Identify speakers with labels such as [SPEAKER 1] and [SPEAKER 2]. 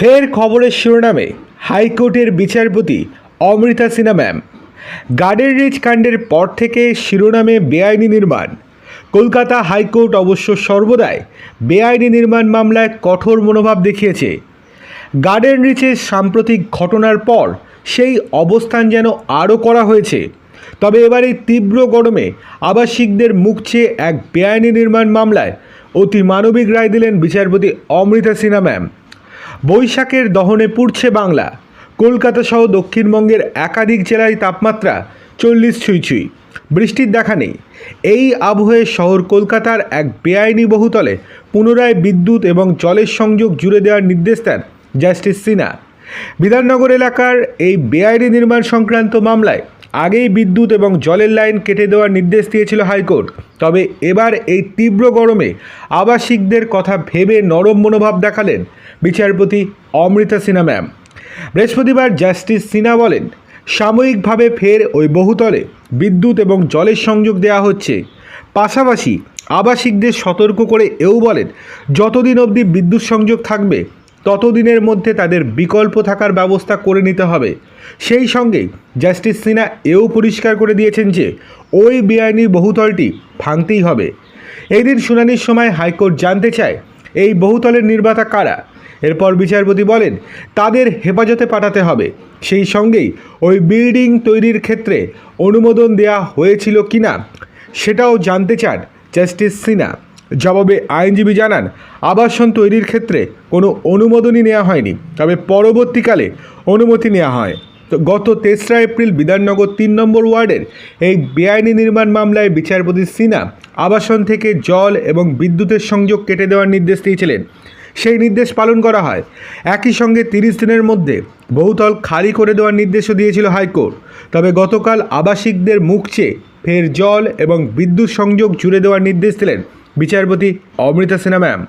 [SPEAKER 1] ফের খবরের শিরোনামে হাইকোর্টের বিচারপতি Amrita Sinha ma'am Garden Reach কাণ্ডের পর থেকে শিরোনামে বেআইনি নির্মাণ। কলকাতা হাইকোর্ট অবশ্য সর্বদাই বেআইনি নির্মাণ মামলায় কঠোর মনোভাব দেখিয়েছে। গার্ডেন রিচের সাম্প্রতিক ঘটনার পর সেই অবস্থান যেন আরও করা হয়েছে। তবে এবার তীব্র গরমে আবাসিকদের মুখছে এক বেআইনি নির্মাণ মামলায় অতি মানবিক রায় দিলেন বিচারপতি অমৃতা সিনহা ম্যাম বৈশাখের দহনে পুড়ছে বাংলা। কলকাতা সহ দক্ষিণবঙ্গের একাধিক জেলায় তাপমাত্রা চল্লিশ ছুঁই বৃষ্টির দেখা নেই। এই আবহে শহর কলকাতার এক বেআইনি বহুতলে পুনরায় বিদ্যুৎ এবং জলের সংযোগ জুড়ে দেওয়ার নির্দেশ দেন জাস্টিস সিনহা। বিধাননগর এলাকার এই বেআইনি নির্মাণ সংক্রান্ত মামলায় আগেই বিদ্যুৎ এবং জলের লাইন কেটে দেওয়ার নির্দেশ দিয়েছিল হাইকোর্ট। তবে এবার এই তীব্র গরমে আবাসিকদের কথা ভেবে নরম মনোভাব দেখালেন বিচারপতি অমৃতা সিনহা, ম্যাম। বৃহস্পতিবার জাস্টিস সিনহা বলেন, সাময়িকভাবে ফের ওই বহুতলে বিদ্যুৎ এবং জলের সংযোগ দেওয়া হচ্ছে। পাশাপাশি আবাসিকদের সতর্ক করে এও বলেন, যতদিন অবধি বিদ্যুৎ সংযোগ থাকবে ততদিনের মধ্যে তাদের বিকল্প থাকার ব্যবস্থা করে নিতে হবে। সেই সঙ্গে জাস্টিস সিনহা এও পরিষ্কার করে দিয়েছেন যে, ওই বেআইনি বহুতলটি ভাঙতেই হবে। এই দিন শুনানির সময় হাইকোর্ট জানতে চায়, এই বহুতলের নির্মাতা কারা? এরপর বিচারপতি বলেন, তাদের হেফাজতে পাঠাতে হবে। সেই সঙ্গেই ওই বিল্ডিং তৈরির ক্ষেত্রে অনুমোদন দেওয়া হয়েছিল কিনা, সেটাও জানতে চান জাস্টিস সিনহা। জবাবে আইনজীবী জানান, আবাসন তৈরির ক্ষেত্রে কোনো অনুমোদনই নেওয়া হয়নি, তবে পরবর্তীকালে অনুমতি নেওয়া হয়। তো গত তেসরা এপ্রিল বিধাননগর তিন নম্বর ওয়ার্ডের এই বেআইনি নির্মাণ মামলায় বিচারপতি সিনা আবাসন থেকে জল এবং বিদ্যুতের সংযোগ কেটে দেওয়ার নির্দেশ দিয়েছিলেন। সেই নির্দেশ পালন করা হয়। একই সঙ্গে তিরিশ দিনের মধ্যে বহুতল খালি করে দেওয়ার নির্দেশও দিয়েছিল হাইকোর্ট। তবে গতকাল আবাসিকদের মুখ চেয়ে ফের জল এবং বিদ্যুৎ সংযোগ জুড়ে দেওয়ার নির্দেশ দিলেন বিচারপতি অমৃতা সিনহা ম্যাম